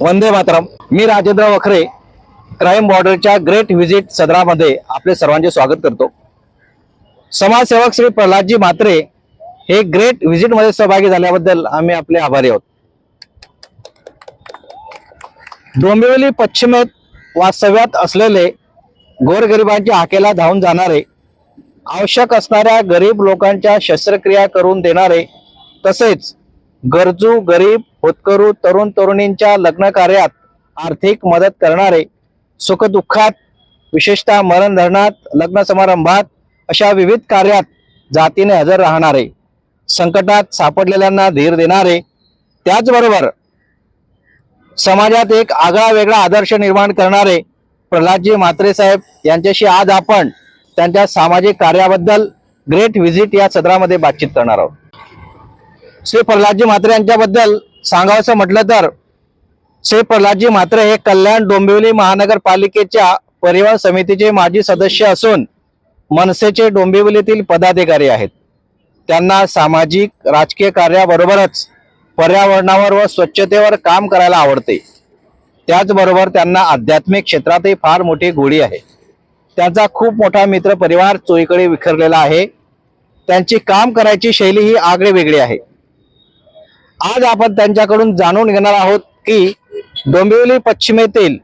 वंदे मातरम. मी राजेंद्र वखरे क्राईम बॉर्डरच्या great visit सदरामध्ये आपले सर्वांचे स्वागत करतो. समाजसेवक श्री प्रल्हादजी म्हात्रे हे ग्रेट व्हिजिटमध्ये सहभागी झाल्याबद्दल आम्ही आपले आभारी आहोत. डोंबिवली पश्चिमेत वास्तव्यात असलेले गोरगरिबांच्या हाकेला धावून जाणारे आवश्यक असणाऱ्या गरीब लोकांच्या शस्त्रक्रिया करून देणारे तसेच गरजू गरीब होतकरू तरुण तरुणींच्या लग्न कार्यात आर्थिक मदत करणारे सुखदुःखात विशेषतः मरण धरणात लग्न समारंभात अशा विविध कार्यात जातीने हजर राहणारे संकटात सापडलेल्यांना धीर देणारे त्याचबरोबर समाजात एक आगळा वेगळा आदर्श निर्माण करणारे प्रल्हादजी म्हात्रे साहेब यांच्याशी आज आपण त्यांच्या सामाजिक कार्याबद्दल ग्रेट व्हिजिट या सदरामध्ये बातचीत करणार आहोत. श्री प्रल्हादजी म्हात्रे यांच्याबद्दल सांगावंसं म्हटलं तर श्री प्रल्हादजी मात्र हे कल्याण डोंबिवली महानगरपालिकेच्या परिवहन समितीचे माजी सदस्य असून मनसेचे डोंबिवलीतील पदाधिकारी आहेत. त्यांना सामाजिक राजकीय कार्याबरोबरच पर्यावरणावर व स्वच्छतेवर काम करायला आवडते. त्याचबरोबर त्यांना आध्यात्मिक क्षेत्रातही फार मोठी गोडी आहे. त्यांचा खूप मोठा मित्र परिवार चोईकडे विखरलेला आहे. त्यांची काम करायची शैली ही आगळी वेगळी आहे. आज आपण त्यांच्याकडून जाणून घेणार आहोत की डोंबिवली पश्चिमेतील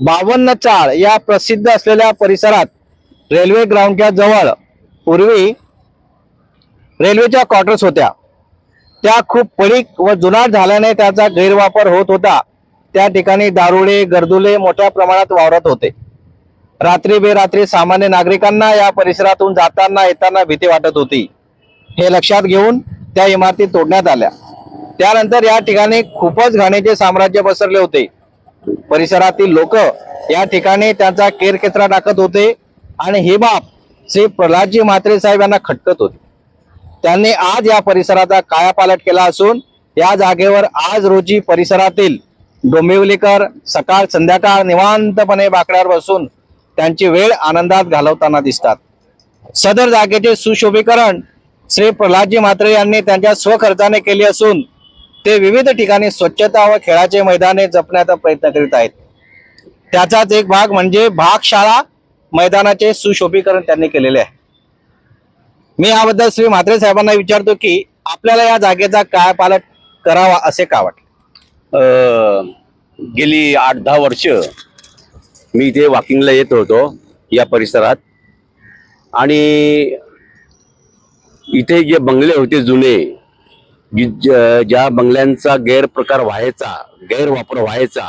बावन्न चाळ या प्रसिद्ध असलेल्या परिसरात रेल्वे ग्राउंडच्या जवळ पूर्वी रेल्वेच्या क्वार्टर्स होत्या. त्या खूप पडीक व जुनाट झाल्याने त्याचा गैरवापर होत होता. त्या ठिकाणी दारुडे गर्दुले मोठ्या प्रमाणात वावरत होते. रात्री बेरात्री सामान्य नागरिकांना या परिसरातून जाताना येताना भीती वाटत होती. हे लक्षात घेऊन त्या इमारती तोडण्यात आल्या. त्यानंतर या ठिकाणी खूपच घाणीचे साम्राज्य पसरले होते. परिसरातील लोक या ठिकाणी त्यांचा केरकेचरा टाकत होते आणि ही बाब श्री प्रल्हादजी म्हात्रे साहेब यांना खटकत होती. त्यांनी आज या परिसराचा कायापालट केला असून या जागेवर आज रोजी परिसरातील डोंबिवलीकर सकाळ संध्याकाळ निवांतपणे बाकड्यावर बसून त्यांची वेळ आनंदात घालवताना दिसतात. सदर जागेचे सुशोभीकरण श्री प्रल्हादजी म्हात्रे यांनी त्यांच्या स्वखर्चाने केले असून ते विविध ठिकाणी स्वच्छता व खेळाचे मैदाने जपण्याचा प्रयत्न करीत आहेत. त्याचाच एक भाग म्हणजे भागशाळा मैदानाचे सुशोभीकरण त्यांनी केलेले आहे. मी याबद्दल श्री म्हात्रे साहेबांना विचारतो की आपल्याला या जागेचा काय पालट करावा असे का वाटते गेली आठ दहा वर्ष मी इथे वॉकिंगला येत होतो या परिसरात. आणि इथे जे बंगले होते जुने ज्या बंगल्यांचा गैरप्रकार व्हायचा गैरवापर व्हायचा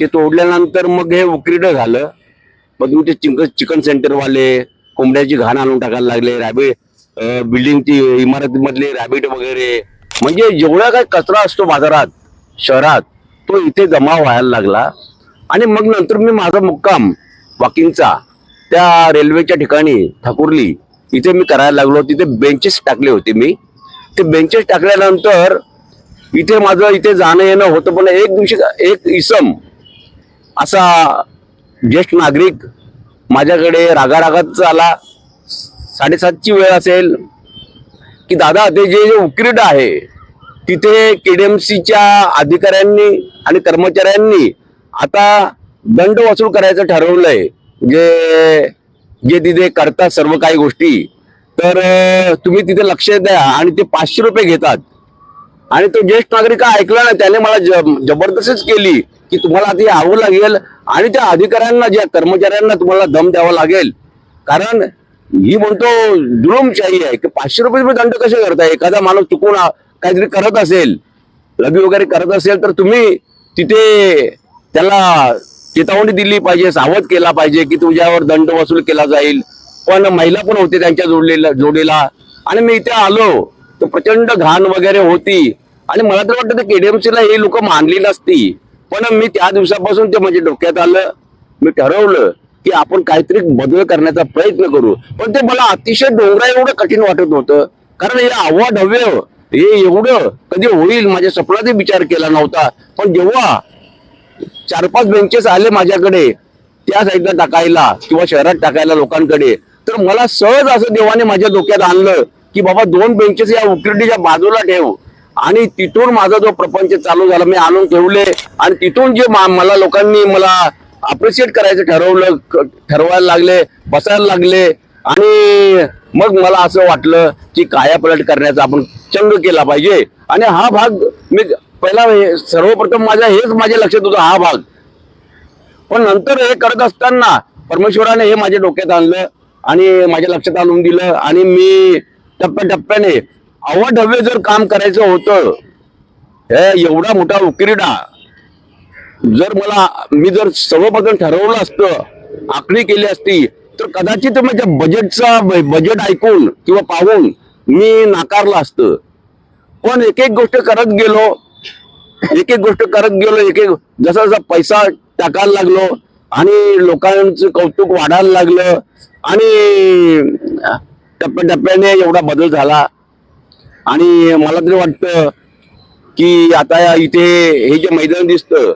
ते तोडल्यानंतर मग हे उकिरडं झालं. मग ते चिकन चिकन सेंटरवाले कोंबड्याची घाण आणून टाकायला लागले रॅबिट बिल्डिंगची इमारतीमधले रॅबिट वगैरे. म्हणजे जेवढा काय कचरा असतो बाजारात शहरात तो इथे जमा व्हायला लागला. आणि मग नंतर मी माझा मुक्काम वॉकिंगचा त्या रेल्वेच्या ठिकाणी ठाकुर्ली इथे मी करायला लागलो. तिथे बेंचेस टाकले होते मी. ते बेंचेस टाकल्यानंतर इथे माझं इथे जाणं येणं होतं पण एक दिवशी एक इसम असा ज्येष्ठ नागरिक माझ्याकडे रागारागात आला. साडेसातची वेळ असेल की दादा ते जे जे आहे तिथे के डी अधिकाऱ्यांनी आणि कर्मचाऱ्यांनी आता दंड वसूल करायचं ठरवलंय. जे जे तिथे करतात सर्व काही गोष्टी तर तुम्ही तिथे लक्ष द्या आणि ते पाचशे रुपये घेतात. आणि तो ज्येष्ठ नागरिक ऐकला ना त्याने मला ज- जबरदस्तच केली की तुम्हाला आधी यावं लागेल आणि त्या अधिकाऱ्यांना ज्या कर्मचाऱ्यांना तुम्हाला दम द्यावा लागेल. कारण ही म्हणतो जुलूमशाही आहे की पाचशे रुपये तुम्ही दंड कसे करताय? एखादा माणूस चुकून काहीतरी करत असेल लबी वगैरे करत असेल तर तुम्ही तिथे त्याला चेतावणी दिली पाहिजे सावध केला पाहिजे की तुझ्यावर दंड वसूल केला जाईल. पण महिला पण होते त्यांच्या जोडलेल्या जोडीला. आणि मी इथे आलो. तर प्रचंड घाण वगैरे होती. आणि मला तर वाटतं केडीएमसीला हे लोक मानली नसती. पण मी त्या दिवसापासून ते म्हणजे डोक्यात आलं. मी ठरवलं की आपण काहीतरी बदल करण्याचा प्रयत्न करू. पण ते मला अतिशय डोंगरा एवढं कठीण वाटत होतं कारण हे आव्हाढव्य हे एवढं कधी होईल माझ्या स्वप्नातही विचार केला नव्हता. पण जेव्हा चार पाच बेंचेस आले माझ्याकडे त्या साईडला टाकायला किंवा शहरात टाकायला लोकांकडे तर मला सहज असं देवाने माझ्या डोक्यात आणलं की बाबा दोन बेंचेस या उकिरडीच्या बाजूला ठेव. आणि तिथून माझा जो प्रपंच चालू झाला मी आणून ठेवले. आणि तिथून जे मला लोकांनी मला अप्रिशिएट करायचं ठरवलं ठरवायला लागले बसायला लागले. आणि मग मला असं वाटलं की कायापलट करण्याचा आपण चंग केला पाहिजे. आणि हा भाग मी पहिला सर्वप्रथम माझ्या हेच माझ्या लक्षात होतं हा भाग. पण नंतर हे करत असताना परमेश्वराने हे माझ्या डोक्यात आणलं. आणि माझ्या लक्षात आणून दिलं आणि मी टप्प्याटप्प्याने अवाढव्य जर काम करायचं होतं हे एवढा मोठा उकिरडा. जर मला मी जर सर्वप्रथम ठरवलं असतं आखणी केली असती तर कदाचित माझ्या बजेटचा बजेट ऐकून किंवा पाहून मी नाकारलं असतं. पण एक एक गोष्ट करत गेलो एक एक गोष्ट करत गेलो एक एक जसा जसा पैसा टाकायला लागलो आणि लोकांचं कौतुक वाढायला लागलं आणि टप्प्याटप्प्याने एवढा बदल झाला. आणि मला तरी वाटतं की आता इथे हे जे मैदान दिसतं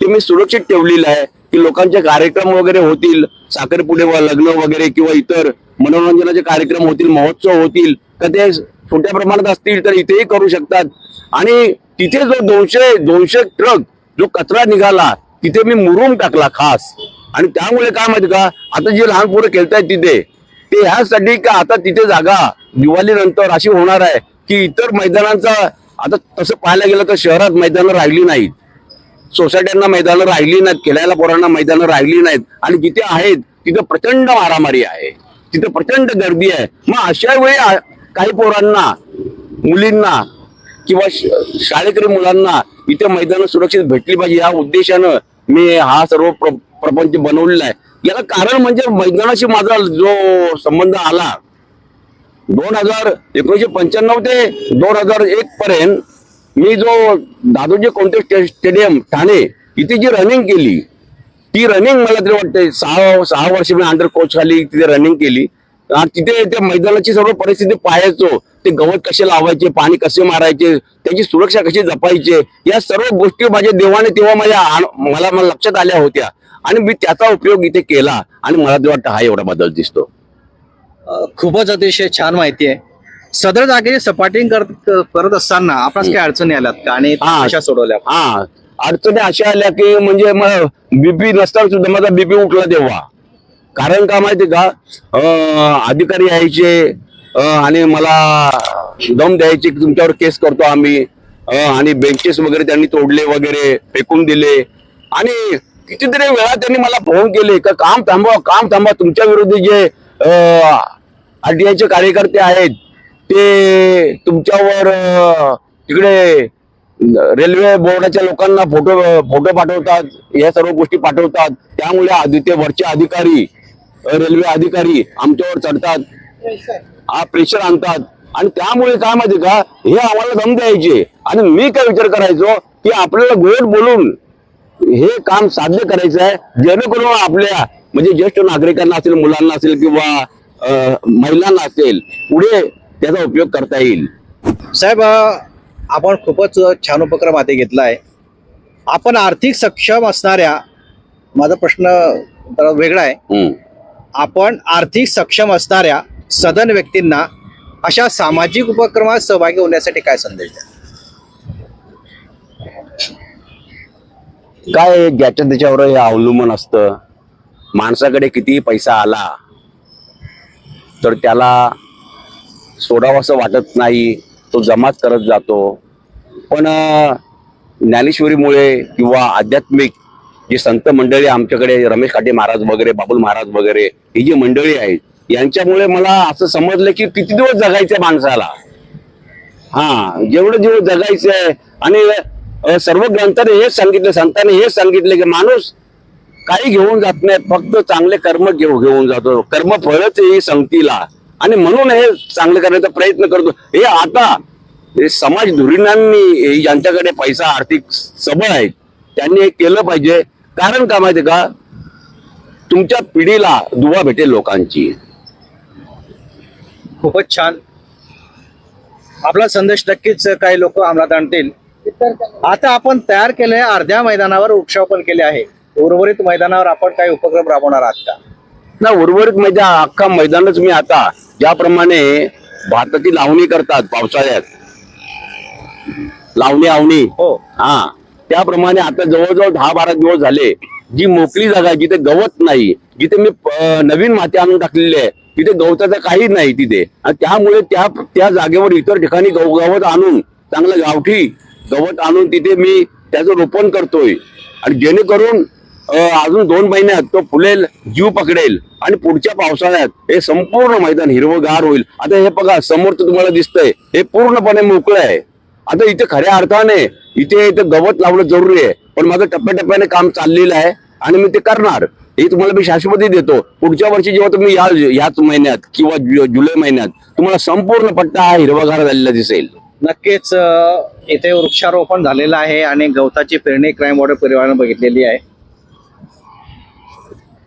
ते मी सुरक्षित ठेवलेलं आहे की लोकांचे कार्यक्रम वगैरे होतील साखरपुडे व लग्न वगैरे किंवा इतर मनोरंजनाचे कार्यक्रम होतील महोत्सव होतील तर ते छोट्या प्रमाणात असतील तर इथेही करू शकतात. आणि तिथे जो दोनशे दोनशे ट्रक जो कचरा निघाला तिथे मी मुरूम टाकला खास. आणि त्यामुळे काय माहिती का आता जे लहान पोरं खेळतायत तिथे ते ह्यासाठी का आता तिथे जागा दिवाळीनंतर अशी होणार आहे की इतर मैदानांचा आता तसं पाहायला गेलं तर शहरात मैदानं राहिली नाहीत. सोसायट्यांना मैदानं राहिली नाहीत खेळायला पोरांना मैदानं राहिली नाहीत. आणि जिथे आहेत तिथं प्रचंड मारामारी आहे. तिथं प्रचंड गर्दी आहे. मग अशा वेळी काही पोरांना मुलींना किंवा श- शाळेकरी मुलांना इथे मैदानं सुरक्षित भेटली पाहिजे या उद्देशानं मी हा सर्व प्र- प्रपंच बनवलेला आहे. याला कारण म्हणजे मैदानाशी माझा जो संबंध आला दोन हजार एकोणीशे पंच्याण्णव ते दोन हजार एक पर्यंत मी जो दादोजी कोणते स्टे- स्टेडियम ठाणे इथे जी रनिंग केली ती रनिंग मला तरी वाटते सहा सहा वर्ष मी अंडर कोच खाली तिथे रनिंग केली. तिथे त्या मैदानाची सर्व परिस्थिती पाहायचो. ते गवत कसे लावायचे पाणी कसे मारायचे त्याची सुरक्षा कशी जपायचे या सर्व गोष्टी माझ्या देवाने तेव्हा माझ्या मला मला लक्षात आल्या होत्या. आणि मी त्याचा उपयोग इथे केला आणि मला वाटतं हा एवढा बदल दिसतो. खूपच अतिशय छान माहिती आहे. सदर जागेची सपाटिंग करत करत असताना आपणास काही अडचणी आल्यात का? आणि. कशा सोडवल्या हा. अडचणी अशा आल्या की म्हणजे मग बीपी नसताना सुद्धा माझा बीपी उठला तेव्हा. कारण का माहिती का? अधिकारी यायचे आणि मला दम द्यायचे तुमच्यावर केस करतो आम्ही. आणि बेंचेस वगैरे त्यांनी तोडले वगैरे फेकून दिले. आणि कितीतरी वेळा त्यांनी मला फोन केले का काम थांबवा काम थांबवा. तुमच्या विरुद्ध जे आरटीआयचे कार्यकर्ते आहेत ते तुमच्यावर तिकडे रेल्वे बोर्डाच्या लोकांना फोटो फोटो पाठवतात या सर्व गोष्टी पाठवतात. त्यामुळे आदित्य वरचे अधिकारी रेल्वे अधिकारी आमच्यावर चढतात. हा प्रेशर आणतात. आणि त्यामुळे काय माहिती का? हे आम्हाला दम द्यायचे. आणि मी काय विचार करायचो की आपल्याला गोड बोलून हे काम साध्य करायचं आहे जेणेकरून आपल्या म्हणजे ज्येष्ठ नागरिकांना असेल मुलांना असेल किंवा महिलांना असेल पुढे त्याचा उपयोग करता येईल. साहेब आपण खूपच छान उपक्रम हाती घेतला आहे. आपण आर्थिक सक्षम असणाऱ्या माझा प्रश्न वेगळा आहे. आपण आर्थिक सक्षम असणाऱ्या सदन व्यक्तींना अशा सामाजिक उपक्रमात सहभागी होण्यासाठी काय संदेश द्या? काय ज्याच्या त्याच्यावर हे अवलंबून असतं. माणसाकडे कितीही पैसा आला तर त्याला सोडावंसं वाटत नाही. तो जमाच करत जातो. पण ज्ञानेश्वरीमुळे किंवा आध्यात्मिक जी संत मंडळी आमच्याकडे रमेश काटे महाराज वगैरे बाबुल महाराज वगैरे ही जी मंडळी आहेत यांच्यामुळे मला असं समजलं की किती दिवस जगायचंय माणसाला. हा जेवढं दिवस आहे आणि सर्व ग्रंथाने हेच सांगितलं संतांनी हेच सांगितलं की माणूस काही घेऊन जात नाही फक्त चांगले कर्म घेऊ घेऊन जातो. कर्म फळच ही संगतीला. आणि म्हणून हे चांगलं करण्याचा प्रयत्न करतो. हे आता हे समाज धुरीणांनी ज्यांच्याकडे पैसा आर्थिक सबळ आहेत त्यांनी हे केलं पाहिजे. कारण का माहिती का? तुमच्या पिढीला दुवा भेटेल लोकांची. खूपच छान. आपला संदेश नक्कीच काही लोक अंमलात आणतील. आता आपण तयार केलेल्या अर्ध्या मैदानावर वृक्षारोपण केले आहे. उर्वरित मैदानावर आपण काही उपक्रम राबवणार आहात का? ना उर्वरित मैदान अख्खा मैदानच मी आता ज्याप्रमाणे भाताची लावणी करतात पावसाळ्यात. लावणी आवणी. हो. हा. त्याप्रमाणे आता जवळजवळ दहा बारा दिवस झाले. जी मोकळी जागा आहे जिथे गवत नाही जिथे मी नवीन माती आणून टाकलेली आहे तिथे गवताचं काही नाही तिथे. आणि त्यामुळे त्या त्या जागेवर इतर ठिकाणी गव गवत आणून चांगलं गावठी गवत आणून तिथे मी त्याचं रोपण करतोय. आणि जेणेकरून अजून दोन महिन्यात तो फुलेल जीव पकडेल आणि पुढच्या पावसाळ्यात हे संपूर्ण मैदान हिरवगार होईल. आता हे बघा समोर तुम्हाला दिसतंय हे पूर्णपणे मोकळं आहे. आता इथे खऱ्या अर्थाने इथे इथे गवत लावणं जरुरी आहे. पण माझं टप्प्याटप्प्याने काम चाललेलं आहे आणि मी ते करणार. हे तुम्हाला मी शाश्वती देतो. पुढच्या वर्षी जेव्हा तुम्ही या याच महिन्यात किंवा जुलै महिन्यात तुम्हाला संपूर्ण पट्टा हा हिरवागार झालेला दिसेल. नक्कीच इथे वृक्षारोपण झालेलं आहे आणि गवताची पेरणी क्राईम वॉर्डर परिवारानं बघितलेली आहे.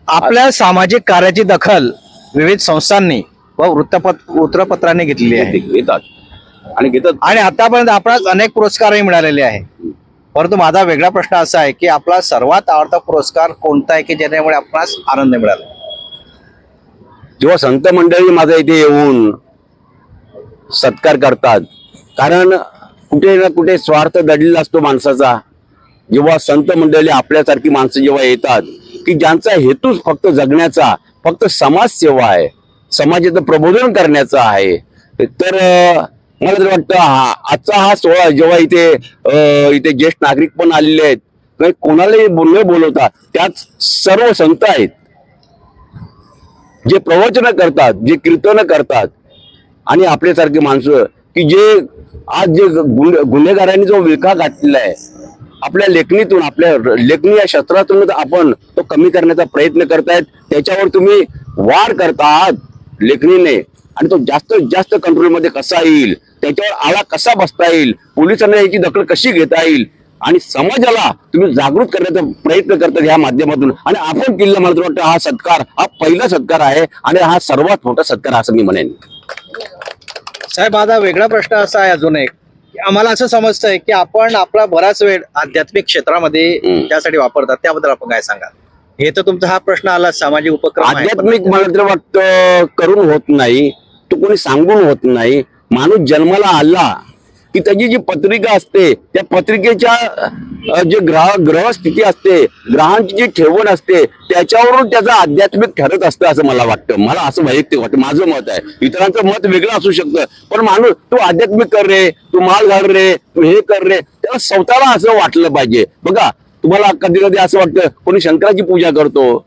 आपल्या सामाजिक कार्याची दखल विविध संस्थांनी व वृत्तपत वृत्तपत्रांनी घेतलेली आहे. येतात आणि घेतात. आणि आतापर्यंत आपणास अनेक पुरस्कारही मिळालेले आहे. परंतु माझा वेगळा प्रश्न असा आहे की आपला सर्वात आवडता पुरस्कार कोणता आहे की ज्याच्यामुळे आपणास आनंद मिळाला? जेव्हा संत मंडळी माझ्या इथे येऊन सत्कार करतात कारण कुठे ना कुठे स्वार्थ दडलेला असतो माणसाचा. जेव्हा संत मंडळी आपल्यासारखी माणसं जेव्हा येतात की ज्यांचा हेतूच फक्त जगण्याचा फक्त समाजसेवा आहे समाजाचं प्रबोधन करण्याचा आहे तर मला तर वाटतं हा आजचा हा सोहळा जेव्हा इथे इथे ज्येष्ठ नागरिक पण आलेले आहेत काही कोणालाही बोल- न बोलवता त्यात सर्व संत आहेत. जे प्रवचन करतात जे कीर्तन करतात आणि आपल्यासारखे माणसं की जे आज जे गुन्हेगारांनी जो विळखा गाठलेला आहे आपल्या लेखणीतून आपल्या लेखणी या शस्त्रातूनच आपण तो कमी करण्याचा प्रयत्न करतायत. त्याच्यावर तुम्ही वार करता आहात लेखणीने. आणि तो जास्तीत जास्त कंट्रोलमध्ये कसा येईल त्याच्यावर आळा कसा बसता येईल पोलिसांना याची दखल कशी घेता येईल आणि समाजाला तुम्ही जागृत करण्याचा प्रयत्न करतात या माध्यमातून. आणि आपण किल्ला मला वाटतं हा सत्कार हा पहिला सत्कार आहे आणि हा सर्वात मोठा सत्कार असं मी म्हणेन. साहेब माझा वेगळा प्रश्न असा आहे अजून एक. आम्हाला असं समजतंय की आपण आपला बराच वेळ आध्यात्मिक क्षेत्रामध्ये. त्यासाठी वापरतात. त्याबद्दल आपण काय सांगा हे तर तुमचा हा प्रश्न आला सामाजिक उपक्रम. आध्यात्मिक मला तर वाटतं करून होत नाही. तो कोणी सांगून होत नाही. माणूस जन्माला आला की त्याची जी पत्रिका असते त्या पत्रिकेच्या जे ग्रह स्थिती असते ग्रहांची जी ठेवण असते त्याच्यावरून त्याचं आध्यात्मिक ठरत असतं असं मला वाटतं. मला असं वैयक्तिक वाटतं. माझं मत आहे. इतरांचं मत वेगळं असू शकतं. पण माणूस तू आध्यात्मिक कर रे तू माल घाल रे तू हे कर रे त्याला स्वतःला असं वाटलं पाहिजे. बघा तुम्हाला कधी कधी असं वाटतं कोणी शंकराची पूजा करतो.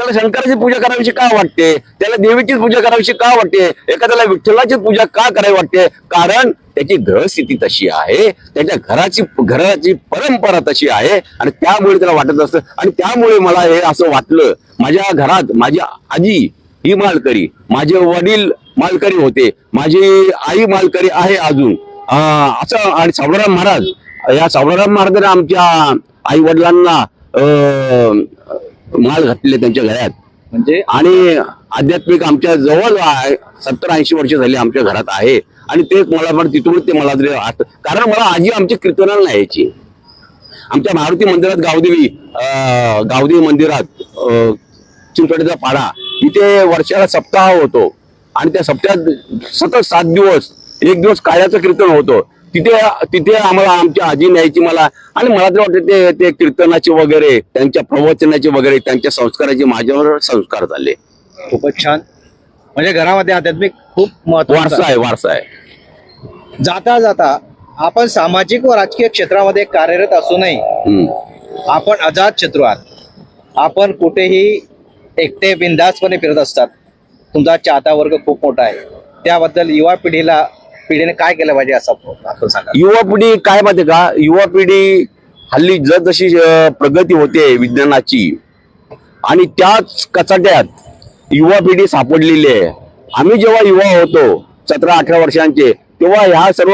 त्याला शंकराची पूजा करावीशी का वाटते? त्याला देवीची पूजा करावीशी का वाटते? एखाद्याला विठ्ठलाची पूजा का करावी वाटते? कारण त्याची ग्रहस्थिती तशी आहे त्याच्या घराची घराची परंपरा तशी आहे आणि त्यामुळे त्याला वाटत असतं. आणि त्यामुळे मला हे असं वाटलं माझ्या घरात माझी आजी ही मालकरी माझे वडील मालकरी होते माझी आई मालकरी आहे अजून. असं आणि सावळाराम महाराज या सावळाराम महाराजांनी आमच्या आई वडिलांना माल घातलेले त्यांच्या घरात. म्हणजे? आणि आध्यात्मिक आमच्या जवळ सत्तर ऐंशी वर्ष झाली आमच्या घरात आहे. आणि तेच मला पण तिथून ते मला कारण मला आजी आमची कीर्तनाला नाही यायची आमच्या मारुती मंदिरात गावदेवी अं, गावदेवी मंदिरात चिंचवडीचा पाडा इथे वर्षाला सप्ताह होतो. आणि त्या सप्ताहात सतत सात दिवस एक दिवस काळ्याचं कीर्तन होतं. तिथे तिथे आम्हाला आमच्या आजी न्यायची मला. आणि मला तर वाटतं ते ते कीर्तनाचे वगैरे त्यांच्या प्रवचनाचे वगैरे त्यांच्या संस्काराचे माझ्यावर संस्कार झाले. खूपच छान. म्हणजे घरामध्ये आध्यात्मिक खूप वारसा आहे वारसा आहे. जाता जाता आपण सामाजिक व राजकीय क्षेत्रामध्ये कार्यरत असूनही. आपण आझाद शत्रू आहात. आपण कुठेही एकटे बिंदासपणे फिरत असतात. तुमचा चाहता वर्ग खूप मोठा आहे. त्याबद्दल युवा पिढीला पिढीने काय केलं पाहिजे असं आपण सांगा. युवा पिढी काय माहिती का? युवा पिढी हल्ली जसजशी प्रगती होते विज्ञानाची आणि त्याच कचाट्यात युवा पिढी सापडलेली आहे. आम्ही जेव्हा युवा होतो सतरा अठरा वर्षांचे तेव्हा ह्या सर्व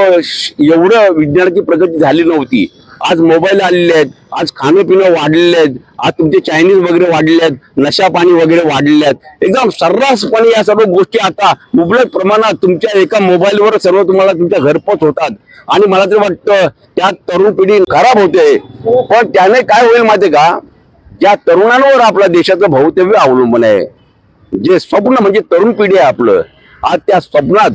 एवढं विज्ञानाची प्रगती झाली नव्हती. आज मोबाईल आलेले आहेत आज खाणं पिणं वाढलेले आहेत आज तुमचे चायनीज वगैरे वाढले आहेत नशा पाणी वगैरे वाढलेले आहेत एकदम सर्रासपणे या सर्व गोष्टी आता मुबलक प्रमाणात तुमच्या एका मोबाईलवर सर्व तुम्हाला तुमच्या घरपोच होतात. आणि मला तरी वाटतं त्या तरुण पिढी खराब होते. पण त्याने काय होईल माहितीये का? ज्या तरुणांवर आपल्या देशाचं भवितव्य अवलंबून आहे. जे स्वप्न म्हणजे तरुण पिढी आहे आपलं. आज त्या स्वप्नात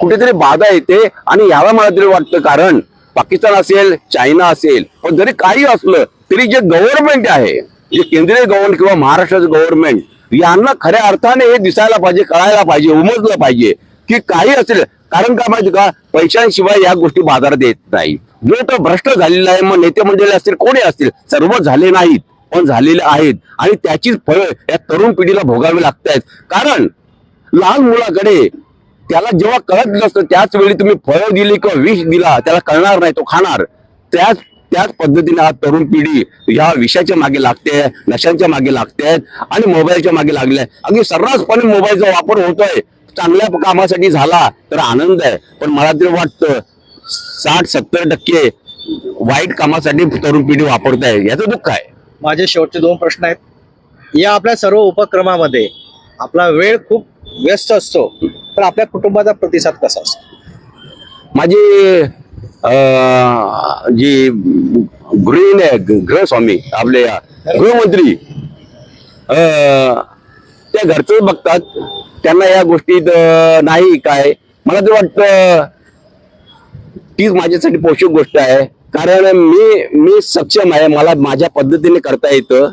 कुठेतरी बाधा येते आणि याला मला तरी वाटतं कारण पाकिस्तान असेल चायना असेल पण जरी काही असलं तरी जे गव्हर्नमेंट आहे जे केंद्रीय गव्हर्नमेंट किंवा महाराष्ट्राचं गव्हर्नमेंट यांना खऱ्या अर्थाने हे दिसायला पाहिजे कळायला पाहिजे उमजलं पाहिजे की काही असेल कारण काय माहिती का? पैशांशिवाय या गोष्टी बाजारात येत नाही. जो तो भ्रष्ट झालेला आहे मग नेते मंडळी असतील कोणी असतील सर्व झाले नाहीत पण झालेले आहेत. आणि त्याचीच फळ या तरुण पिढीला भोगावी लागत आहेत कारण लहान मुलाकडे त्याला जेव्हा कळत नसतं त्याच वेळी तुम्ही फळं दिली किंवा विष दिला त्याला कळणार नाही तो खाणार. त्याच त्याच पद्धतीने आज तरुण पिढी या विषयाच्या मागे लागते नशांच्या मागे लागते आणि मोबाईलच्या मागे लागले अगदी सर्रासपणे मोबाईलचा वापर होतोय. चांगल्या कामासाठी झाला तर आनंद आहे. पण मला तरी वाटतं साठ सत्तर टक्के वाईट कामासाठी तरुण पिढी वापरत आहे. याचं दुःख आहे. माझे शेवटचे दोन प्रश्न आहेत. या आपल्या सर्व उपक्रमामध्ये आपला वेळ खूप व्यस्त असतो तर आपल्या कुटुंबाचा प्रतिसाद कसा असतो? माझी जी गृहिणी आहे गृहस्वामी आपले गृहमंत्री अं, त्या घरचं बघतात. त्यांना या गोष्टीत नाही काय. मला तर वाटतं तीच माझ्यासाठी पोषक गोष्ट आहे. कारण मी मी सक्षम आहे मला माझ्या पद्धतीने करता येतं.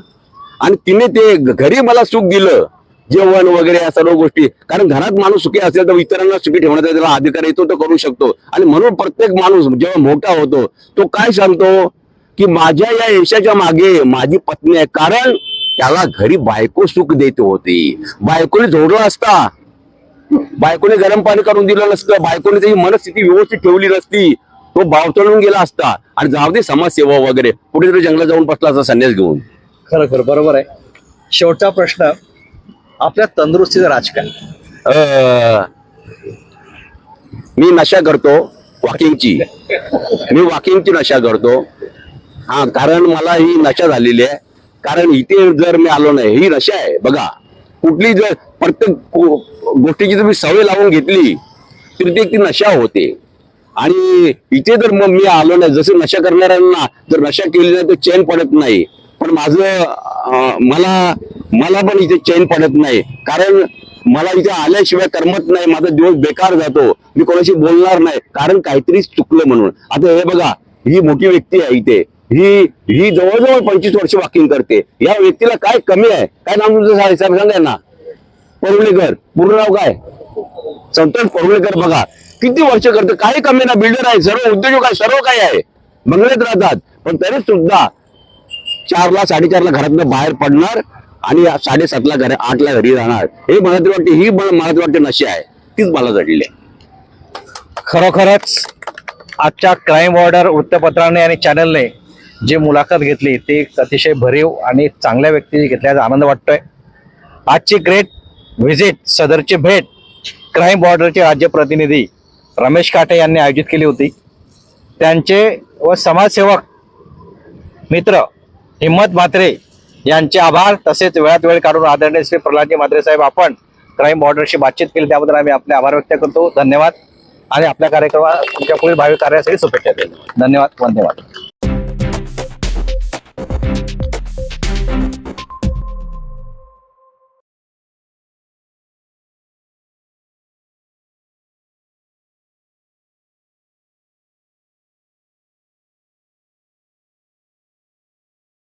आणि तिने ते घरी मला सुख दिलं. जेवण वगैरे या सर्व गोष्टी. कारण घरात माणूस सुखी असेल तर इतरांना सुखी ठेवण्याचा त्याला अधिकार येतो तो करू शकतो. आणि म्हणून प्रत्येक माणूस जेव्हा मोठा होतो तो काय सांगतो? की माझ्या या यशाच्या मागे माझी पत्नी आहे. कारण त्याला घरी बायको सुख देत होती. बायकोने जोडला असता. बायकोने गरम पाणी करून दिलं नसतं. बायकोने त्याची मनस्थिती व्यवस्थित ठेवली नसती. तो बावतळून गेला असता. आणि जाऊ दे समाजसेवा वगैरे. कुठेतरी जंगलात जाऊन बसला असता संन्यास घेऊन. खरं खरं. बरोबर आहे. शेवटचा प्रश्न. आपल्या तंदुरुस्तीचं राजकारण. मी नशा करतो वॉकिंगची. मी वॉकिंगची नशा करतो. हा कारण मला ही नशा झालेली आहे. कारण इथे जर मी आलो नाही ही नशा आहे बघा. कुठली जर प्रत्येक गोष्टीची तुम्ही सवय लावून घेतली तर ती ती नशा होते. आणि इथे जर मग मी आलो नाही जसं नशा करणाऱ्यांना जर नशा केली नाही तर चैन पडत नाही. पण माझं मला मला पण इथे चैन पडत नाही. कारण मला इथे आल्याशिवाय करमत नाही. माझा दिवस बेकार जातो. मी कोणाशी बोलणार नाही. कारण काहीतरी चुकलं म्हणून. आता हे बघा ही मोठी व्यक्ती आहे इथे. ही ही जवळजवळ पंचवीस वर्ष वॉकिंग करते. या व्यक्तीला काय कमी आहे? काय नाव तुमचं? सा- सांगा ना परुळेकर. पूर्ण नाव काय? संतोष परुळेकर बघा. किती वर्ष करते? काही कमी ना बिल्डर आहे. सर्व उद्योजक आहे. सर्व काही आहे. बंगल्यात राहतात. पण तरी सुद्धा चारला साडेचारला घरातनं बाहेर पडणार आणि साडेसातला घर आठला घरी राहणार. हे मला तरी वाटते ही मला तरी वाटते नशी आहे. तीच मला घडली आहे खरोखरच आजच्या क्राईम बॉर्डर वृत्तपत्राने आणि चॅनलने जे मुलाखत घेतली ती अतिशय भरीव आणि चांगल्या व्यक्तीची घेतल्याचा आनंद वाटतोय. आजची ग्रेट व्हिजिट सदरची भेट क्राईम बॉर्डरचे राज्य प्रतिनिधी रमेश काटे यांनी आयोजित केली होती. त्यांचे व समाजसेवक मित्र हिम्मत म्हात्रे यांचे आभार. तसेच वेळात वेळ काढून आदरणीय श्री प्रल्हादजी म्हात्रे साहेब आपण क्राईम बॉर्डरशी बातचीत केली. त्याबद्दल आम्ही आपले आभार व्यक्त करतो. धन्यवाद. आणि आपल्या कार्यक्रमात तुमच्या पुढील भावी कार्यासाठी शुभेच्छा देतो. धन्यवाद. धन्यवाद